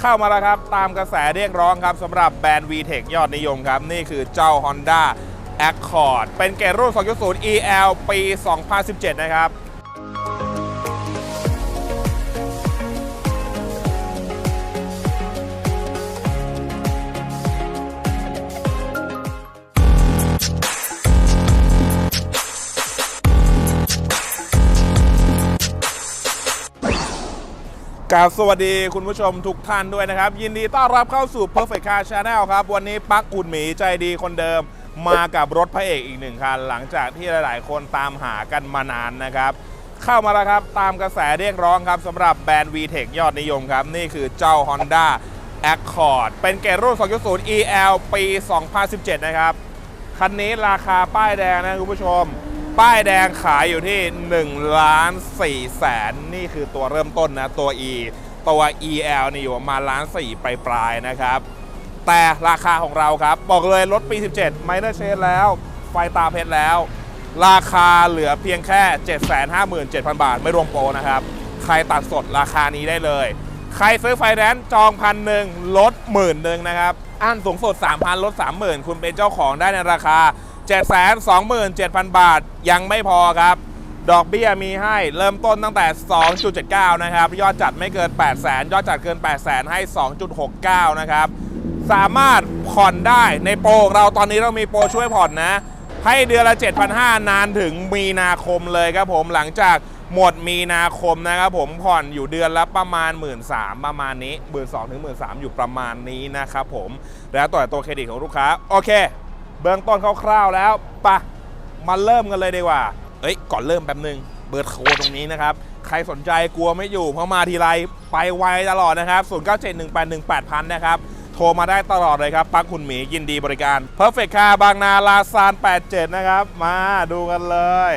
เข้ามาแล้วครับ ตามกระแสเรียกร้องครับสำหรับแบรนด์ VTEC ยอดนิยมครับ นี่คือเจ้า Honda Accord เป็นเกรดรุ่น 2.0 EL ปี 2017 นะครับ กราบสวัสดีคุณผู้ชมทุกท่านด้วยนะครับ ยินดีต้อนรับเข้าสู่ Perfect Car Channel ครับ วันนี้ปักกุนหมีใจดีคนเดิม มากับรถพระเอกอีกหนึ่งคัน หลังจากที่หลาย ๆ คนตามหากันมานานนะครับ เข้ามาแล้วครับ ตามกระแสเรียกร้องครับสำหรับแบรนด์ VTEC ยอดนิยมครับ นี่คือเจ้า Honda Accord เป็นเกรดรุ่น 2.0 EL ปี 2017 นะครับ คันนี้ราคาป้ายแดงนะคุณผู้ชม ป้ายแดงขายอยู่ที่1ล้าน4แสนนี่คือตัวเริ่มต้นนะ ตัว E ตัว EL นี่อยู่ประมาณล้าน4ปลายปลายๆนะครับ แต่ราคาของเราครับ บอกเลยรถปี 17ไม่ได้เชนแล้ว ไฟตาเพชรแล้ว ราคาเหลือเพียงแค่ 757,000 บาท ไม่รวมโปรนะครับ ใครตัดสดราคานี้ได้เลย ใครซื้อไฟแนนซ์จองพันหนึ่งลดหมื่นหนึ่งนะครับอันสูงสุด3,000ลด30,000 คุณเป็นเจ้าของได้ในราคา 727,000 บาทยังไม่พอครับ ดอกเบี้ยมีให้เริ่มต้นตั้งแต่ 2.79 นะครับ ยอดจัดไม่เกิน 800,000ยอดจัดเกิน800,000ให้ 2.69 นะครับ สามารถผ่อนได้ในโปรเราตอนนี้เรามีโปรช่วยผ่อนนะ ให้เดือนละ 7,500 นานถึงมีนาคมเลยครับผมหลังจากหมดมีนาคมนะครับผมผ่อนอยู่เดือนละประมาณ 1 3ื่นประมาณนี้ 1 2ื่นถึงหมื่นอยู่ประมาณนี้นะครับผมแล้วต่อตัวเครดิตของลูกค้า โอเค เบื้องต้นคร่าวๆแล้วปะมาเริ่มกันเลยดีกว่าเอ้ยก่อนเริ่มแป๊บนึงเบอร์โทรตรงนี้นะครับ ใครสนใจกลัวไม่อยู่ เพราะมาทีไรไปไวตลอดนะครับ0 9 7 1 8 1 8 0 0นะครับ โทรมาได้ตลอดเลยครับปักคุณหมียินดีบริการ Perfect Car บางนาลาซาน 87 นะครับ มาดูกันเลย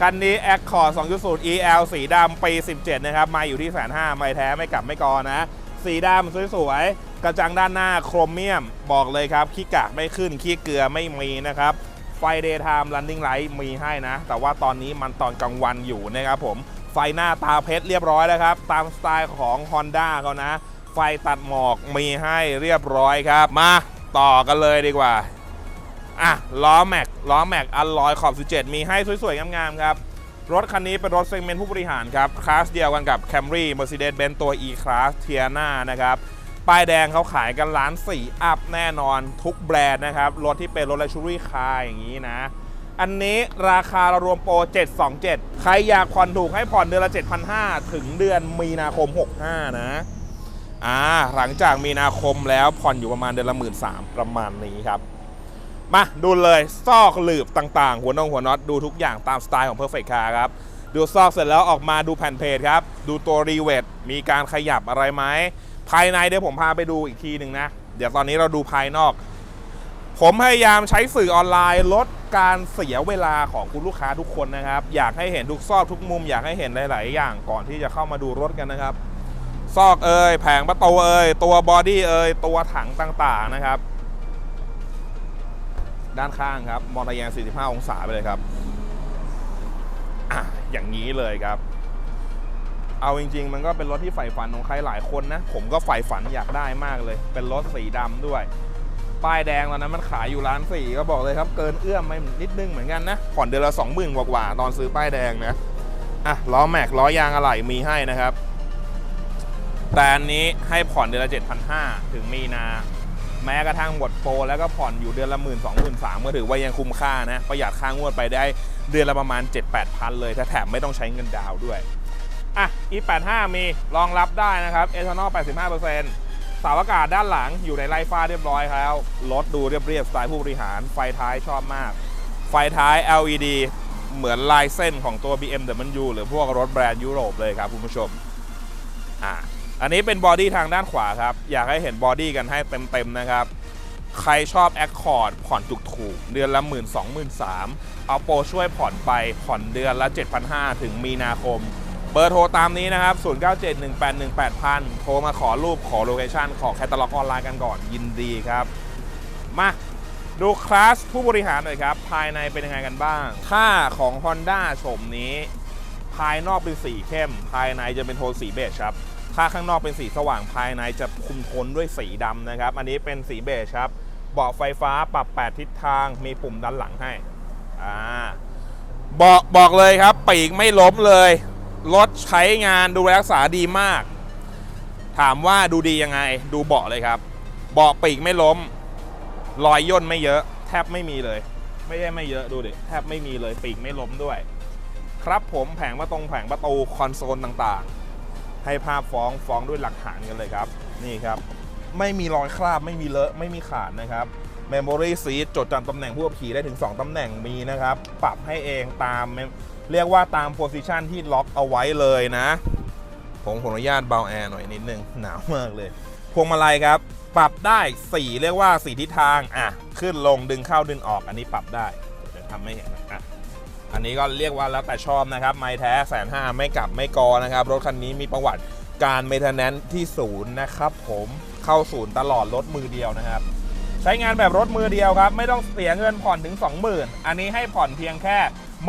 คันนี้ Accord 2.0 EL สีดำปี 17 นะครับ มาอยู่ที่แสนห้าไม่แท้ไม่กลับไม่กอนะ สีดำสวยๆ กระจังด้านหน้าโครเมียมบอกเลยครับ ขี้กากไม่ขึ้น ขี้เกลือไม่มีนะครับไฟ Daytime Running Light มีให้นะ แต่ว่าตอนนี้มันตอนกลางวันอยู่นะครับผมไฟหน้าตาเพชรเรียบร้อยแล้วครับ ตามสไตล์ของ Honda เขานะ ไฟตัดหมอกมีให้เรียบร้อยครับ มาต่อกันเลยดีกว่า อะ ล้อแม็กล้อแม็กอัลลอยขอบ 17 มีให้สวยๆ งามๆ ครับ รถคันนี้เป็นรถเซกเมนต์ผู้บริหารครับ คลาสเดียวกันกับ Camry Mercedes-Benz ตัว E-Class Tiana นะครับ ป้ายแดงเขาขายกันล้านสี่อัพแน่นอนทุกแบรนด์นะครับ รถที่เป็นรถ Luxury Car อย่างนี้นะ อันนี้ราคาเรารวมโปร 727 ใครอยากผ่อนถูกให้ผ่อนเดือนละ 7,500 ถึงเดือนมีนาคม 65 นะอ่าหลังจากมีนาคมแล้วผ่อนอยู่ประมาณเดือนละ13,000ประมาณนี้ครับ มาดูเลยซอกหลืบต่างๆ หัวนงหัวน็อตดูทุกอย่างตามสไตล์ของ Perfect Car ครับ ดูซอกเสร็จแล้วออกมาดูแผ่นเพจครับ ดูตัวรีเวทมีการขยับอะไรไหม ภายในเดี๋ยวผมพาไปดูอีกทีหนึ่งนะ เดี๋ยวตอนนี้เราดูภายนอก ผมพยายามใช้สื่อออนไลน์ลดการเสียเวลาของคุณลูกค้าทุกคนนะครับ อยากให้เห็นทุกซอกทุกมุม อยากให้เห็นหลาย ๆ อย่างก่อนที่จะเข้ามาดูรถกันนะครับ ซอกเอ่ยแผงประตูเอ่ยตัวบอดี้เอ่ยตัวถังต่าง ๆ นะครับ ด้านข้างครับมองทะแยง45 องศาไปเลยครับอะอย่างนี้เลยครับ เอาจริง ๆ มันก็เป็นรถที่ใฝ่ฝันของใครหลายคนนะ ผมก็ใฝ่ฝันอยากได้มากเลย เป็นรถสีดำด้วย ป้ายแดงตอนนั้นมันขายอยู่ร้านสี่ก็บอกเลยครับ เกินเอื้อมไปนิดนึงเหมือนกันนะ ผ่อนเดือนละ20,000กว่าๆตอนซื้อป้ายแดงนะ อะล้อแม็กล้อยางอะไหล่มีให้นะครับ แต่อันนี้ให้ผ่อนเดือนละ7,500ถึงมีนาแม้กระทั่งหมดโปรแล้วก็ผ่อนอยู่เดือนละหมื่นสองหมื่นสามก็ถือว่ายังคุ้มค่านะ ประหยัดค่างวดไปได้เดือนละประมาณ 7-8พันเลย ถ้าแถมไม่ต้องใช้เงินดาวด้วย อะ E85 มีรองรับได้นะครับเอทานอล 85%เสาอากาศด้านหลังอยู่ในไลฟ้าเรียบร้อยแล้ว รถดูเรียบๆ สไตล์ผู้บริหาร ไฟท้ายชอบมาก ไฟท้าย LED เหมือนลายเส้นของตัว BMW หรือพวกรถแบรนด์ยุโรปเลยครับคุณผู้ชม อะ อันนี้เป็นบอดี้ทางด้านขวาครับ อยากให้เห็นบอดี้กันให้เต็มๆนะครับ ใครชอบ Accord ผ่อนถูกๆ เดือนละ 1 2 0 0 0 3เอาโปรช่วยผ่อนไปผ่อนเดือนละ 7,500 ถึงมีนาคม เบอร์โทรตามนี้นะครับ 0971818000 โทรมาขอรูปขอโลเคชันขอแคตตาล็อกออนไลน์กันก่อนยินดีครับ มาดูคลาสผู้บริหารหน่อยครับ ภายในเป็นยังไงกันบ้างถ้าของ Honda โฉมนี้ ภายนอกเป็นสีเข้ม ภายในจะเป็นโทนสีเบจครับถ้าข้างนอกเป็นสีสว่างภายในจะคุมโทนด้วยสีดำนะครับ อันนี้เป็นสีเบจครับเบาะไฟฟ้าปรับ 8 ทิศทางมีปุ่มด้านหลังให้อ่าบอกบอกเลยครับปีกไม่ล้มเลย รถใช้งานดูแลรักษาดีมาก ถามว่าดูดียังไง ดูเบาะเลยครับ เบาะปีกไม่ล้ม รอยย่นไม่เยอะ แทบไม่มีเลย ไม่ใช่ไม่เยอะดูดิ แทบไม่มีเลยปีกไม่ล้มด้วย ครับผมแผงประตรงแผงประตูคอนโซลต่างๆ ให้ภาพฟ้องฟ้องด้วยหลักฐานกันเลยครับ นี่ครับ ไม่มีรอยคราบไม่มีเลอะไม่มีขาดนะครับ Memory Seat จดจำตำแหน่งผู้ขับขี่ได้ถึง 2ตำแหน่งมีนะครับ ปรับให้เองตาม เรียกว่าตามโพซิชันที่ล็อกเอาไว้เลยนะ ผมขออนุญาตเบาแอร์หน่อยนิดนึง หนาวมากเลย พวงมาลัยครับ ปรับได้ 4 เรียกว่า 4 ทิศทาง อะ ขึ้นลงดึงเข้าดึงออก อันนี้ปรับได้ เดี๋ยวทำไม่เห็นนะอะอันนี้ก็เรียกว่าแล้วแต่ชอบนะครับ ไม้แท้แสนห้าไม่กลับไม่กอนะครับ รถคันนี้มีประวัติการเม t เ n น n ที่ศูนย์นะครับผมเข้าศูนย์ตลอดรถมือเดียวนะครับ ใช้งานแบบรถมือเดียวครับ ไม่ต้องเสียเงินผ่อนถึง 20,000 อันนี้ให้ผ่อนเพียงแค่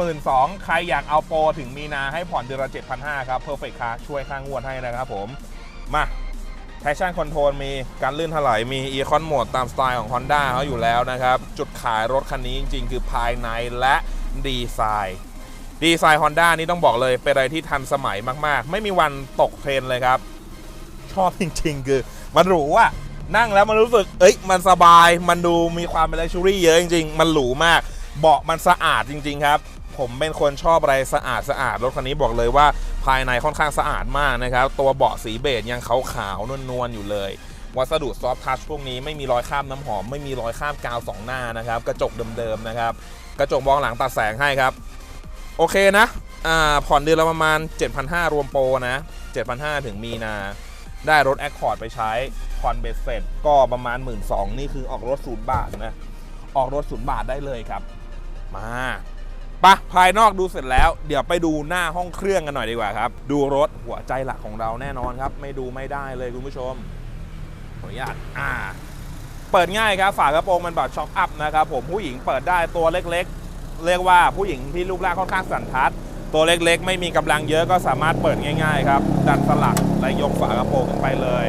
12,000ใครอยากเอาโปรถึงมีนาให้ผ่อนเดือนละ7,500ครับ Perfect Car ช่วยค่างวดให้นะครับผม มา Traction Control มีการลื่นถลายมี Econ Mode ตามสไตล์ของ Honda เขาอยู่แล้วนะครับ จุดขายรถคันนี้จริง ๆ คือภายในและดีไซน์ดีไซน์ Honda นี่ต้องบอกเลย เป็นอะไรที่ทันสมัยมาก ๆ ไม่มีวันตกเทรนเลยครับ ชอบจริง ๆ คือ มันหรูอะนั่งแล้วมันรู้สึก เอ้ย มันสบายมันดูมีความเป็น luxury เยอะจริง ๆ มันหรูมาก เบาะมันสะอาดจริง ๆ ครับ ผมเป็นคนชอบอะไรสะอาดสะอาดรถคันนี้บอกเลยว่าภายในค่อนข้างสะอาดมากนะครับ ตัวเบาะสีเบจยังขาวๆนวลๆอยู่เลย วัสดุซอฟทัชพวกนี้ไม่มีรอยข้ามน้ำหอม ไม่มีรอยข้ามกาวสองหน้านะครับ กระจกเดิมๆนะครับ กระจกมองหลังตัดแสงให้ครับ โอเคนะอ่าผ่อนเดือนละประมาณ 7,500 รวมโปรนะ 7,500 ถึงมีนาได้รถ Accord ไปใช้ผ่อนเบสเสร็จก็ประมาณ 1 2ื่นนี่คือออกรถศูนย์บาทนะ ออกรถศูนย์บาทได้เลยครับ มาปะภายนอกดูเสร็จแล้ว เดี๋ยวไปดูหน้าห้องเครื่องกันหน่อยดีกว่าครับ ดูรถหัวใจหลักของเราแน่นอนครับ ไม่ดูไม่ได้เลยคุณผู้ชมขออนุญาตอ่า เปิดง่ายครับ ฝากระโปรงมันแบบช็อคอัพนะครับผมผู้หญิงเปิดได้ตัวเล็กๆ เรียกว่าผู้หญิงที่รูปร่างค่อนข้างสันทัด ตัวเล็กๆ ไม่มีกำลังเยอะก็สามารถเปิดง่าย ๆ ครับ ดันสลักและยกฝากระโปรงขึ้นไปเลย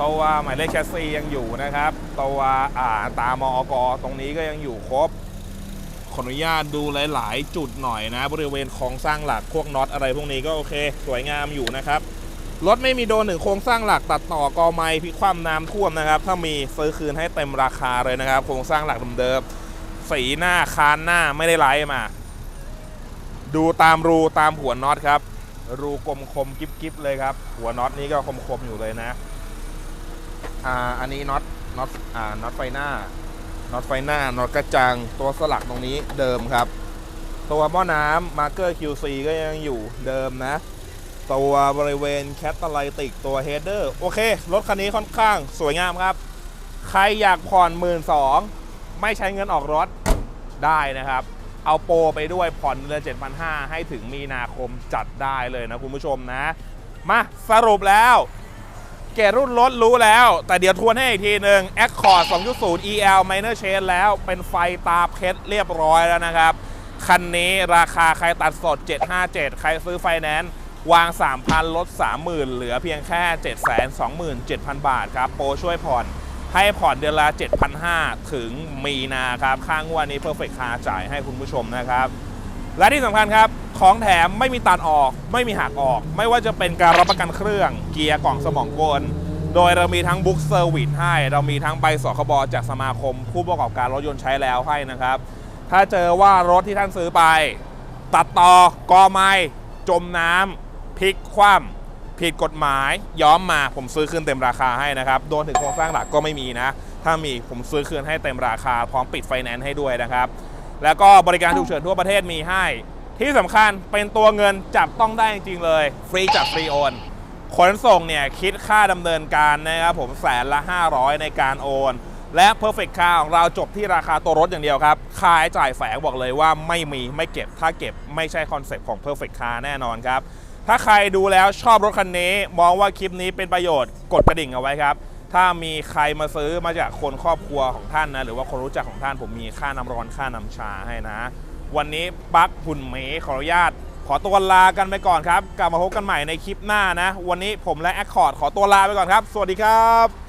ตัวหมายเลขแคสซียังอยู่นะครับตัวอ่าตามอกตรงนี้ก็ยังอยู่ครบ ขออนุญาตดูหลาย ๆ จุดหน่อยนะ บริเวณโครงสร้างหลักพวกน็อตอะไรพวกนี้ก็โอเค สวยงามอยู่นะครับรถไม่มีโดนหนึ่งโครงสร้างหลักตัดต่อกอไม้พิคว่ำน้ำท่วมนะครับ ถ้ามีซื้อคืนให้เต็มราคาเลยนะครับ โครงสร้างหลักเดิมๆสีหน้าคานหน้าไม่ได้ไล่มา ดูตามรูตามหัวน็อตครับ รูกลมคมๆกิ๊บๆเลยครับ หัวน็อตนี้ก็คมๆอยู่เลยนะ อ่าอันนี้น็อตน็อตอ่าน็อตไฟหน้า น็อตไฟหน้าน็อตกระจัง ตัวสลักตรงนี้เดิมครับ ตัวหม้อน้ำมาร์เกอร์ QC ก็ยังอยู่เดิมนะ ตัวบริเวณแคตตาไลติกตัวเฮดเดอร์โอเค รถคันนี้ค่อนข้างสวยงามครับ ใครอยากผ่อนหมื่นสองไม่ใช้เงินออกรถได้นะครับ เอาโปรไปด้วยผ่อนเดือน7,500 ให้ถึงมีนาคมจัดได้เลยนะคุณผู้ชมนะ มาสรุปแล้ว เกรดรุ่นรถรู้แล้ว แต่เดี๋ยวทวนให้อีกทีหนึ่ง Accord 2.0 EL Minor Change แล้วเป็นไฟตาเพชรเรียบร้อยแล้วนะครับ คันนี้ราคาใครตัดสด 757 ใครซื้อไฟแนนซ์วาง 3,000 ลด 30,000 เหลือเพียงแค่ 727,000 บาทครับ โปรช่วยผ่อน ให้ผ่อนเดือนละ7,500 ถึงมีนาครับ ค่างวดนี้ Perfect Car จ่ายให้คุณผู้ชมนะครับ และที่สำคัญครับ ของแถมไม่มีตัดออก ไม่มีหักออก ไม่ว่าจะเป็นการรับประกันเครื่อง เกียร์กล่องสมองกล โดยเรามีทั้งบุ๊กเซอร์วิสให้ เรามีทั้งใบสคบจากสมาคม ผู้ประกอบการรถยนต์ใช้แล้วให้นะครับ ถ้าเจอว่ารถที่ท่านซื้อไป ตัดต่อกอไม้จมน้ำพลิกคว่ำผิดกฎหมายย้อมมาผมซื้อคืนเต็มราคาให้นะครับโดนถึงโครงสร้างหลักก็ไม่มีนะ ถ้ามีผมซื้อคืนให้เต็มราคาพร้อมปิดไฟแนนซ์ให้ด้วยนะครับ แล้วก็บริการฉุกเฉินทั่วประเทศมีให้ ที่สำคัญเป็นตัวเงินจับต้องได้จริงๆเลย ฟรีจับฟรีโอนขนส่งเนี่ยคิดค่าดำเนินการนะครับผมแสนละ 500 ในการโอน และ Perfect Car ของเราจบที่ราคาตัวรถอย่างเดียวครับค่าใช้จ่ายแฝงบอกเลยว่าไม่มีไม่เก็บถ้าเก็บไม่ใช่คอนเซ็ปต์ของ Perfect Car แน่นอนครับ ถ้าใครดูแล้วชอบรถคันนี้ มองว่าคลิปนี้เป็นประโยชน์กดกระดิ่งเอาไว้ครับ ถ้ามีใครมาซื้อมาจากคนครอบครัวของท่านนะ หรือว่าคนรู้จักของท่านผมมีค่าน้ำร้อนค่าน้ำชาให้นะ วันนี้ปักหุ่นเมขออนุญาต ขอตัวลากันไปก่อนครับ กลับมาพบกันใหม่ในคลิปหน้านะ วันนี้ผมและแอคคอร์ดขอตัวลาไปก่อนครับ สวัสดีครับ